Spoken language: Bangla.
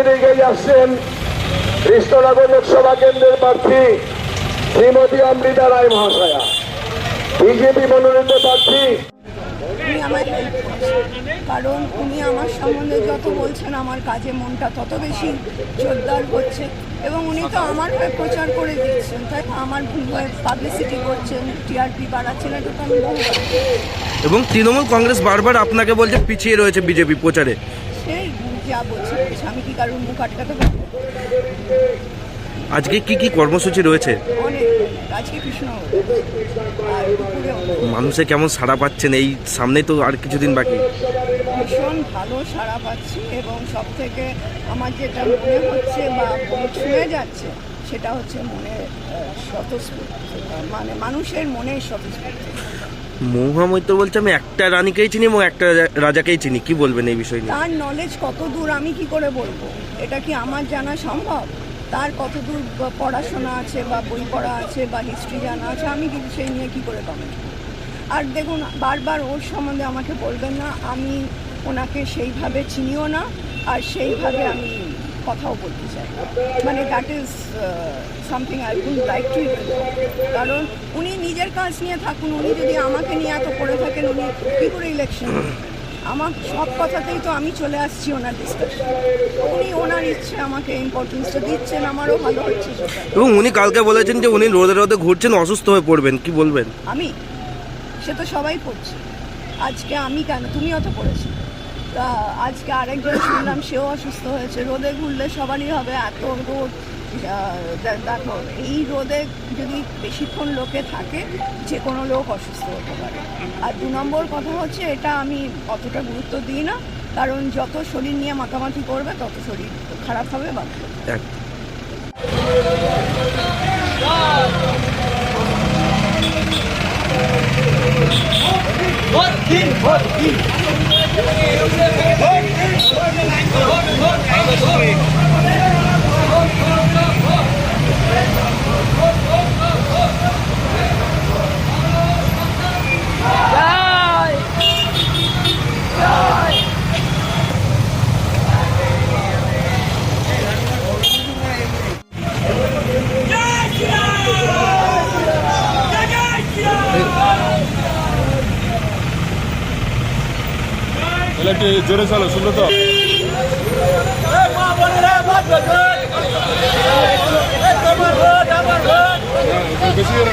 আসছেন কৃষ্ণনগর লোকসভা কেন্দ্রের প্রার্থী শ্রীমতী অমৃতা রায় মহাশয়া। বিজেপি মনোনীত প্রার্থী। কারণ উনি আমার সম্বন্ধে যত বলছেন আমার কাজে মনটা তত বেশি জোরদার হচ্ছে এবং উনি তো আমার হয়ে প্রচার করে দিচ্ছেন তাই আমার হয়ে পাবলিসিটি করছেন টিআরপি বাড়াচ্ছেন এটা তো আমি এবং তৃণমূল কংগ্রেস বারবার আপনাকে বলছে পিছিয়ে রয়েছে বিজেপি প্রচারে। যা বলছে। আমি কি কারোর মুখ আটকাতে পারব আজকে কি কি কর্মসূচি রয়েছে? অনেক। আজকে কৃষ্ণ আর দুপুরেও মানুষে কেমন সাড়া পাচ্ছেন? এই সামনে তো আর কিছুদিন বাকি। ভীষণ ভালো সাড়া পাচ্ছি এবং সব থেকে আমার যেটা মনে হচ্ছে বা মনে ছুঁয়ে যাচ্ছে সেটা হচ্ছে মনের আহ, স্বতঃস্ফূর্ত। মানে মানুষের মনের স্বতঃস্ফূর্তি। মহামৈত্র বলছে, আমি একটা রানীকেই চিনি এবং একটা রাজাকেই চিনি। কি বলবেন এই বিষয় তার নলেজ কত দূর আমি কি করে বলব? এটা কি আমার জানা সম্ভব? তার কত দূর পড়াশোনা আছে বা বই পড়া আছে বা হিস্ট্রি জানা আছে, আমি কিন্তু সেই নিয়ে কি করে কমেন্ট আর দেখুন, বারবার ওর সম্বন্ধে আমাকে বলবেন না, আমি ওনাকে সেইভাবে চিনিও না, আর সেইভাবে আমি কথাও বলতে চাই মানে that is something I would like to কারণ উনি নিজের কাজ নিয়ে থাকুন উনি যদি আমাকে নিয়ে এত করে থাকেন উনি কী করে ইলেকশন আমার সব কথাতেই তো আমি চলে আসছি ওনার ডিসকাশন উনি ওনার ইচ্ছে আমাকে ইম্পর্টেন্সটা দিচ্ছেন আমারও ভালো হচ্ছে এবং উনি কালকে বলেছেন যে উনি রোদে রোদে ঘুরছেন অসুস্থ হয়ে পড়বেন কি বলবেন? আমি? সে তো সবাই পড়ছে। আজকে আমি কেন? তুমিও তো পড়েছো। তা আজকে আরেকজন শুনলাম সেও অসুস্থ হয়েছে। রোদে ঘুরলে সবারই হবে এত রোদ। দেখো এই রোদে যদি বেশিক্ষণ লোকে থাকে যে কোনো লোক অসুস্থ হতে পারে। আর দু নম্বর কথা হচ্ছে, এটা আমি অতটা গুরুত্ব দিই না, কারণ যত শরীর নিয়ে মাতামাতি করবে, তত শরীর খারাপ হবে বা। তাহলে একটু জোরে চলো শুনলো তো বেশি না।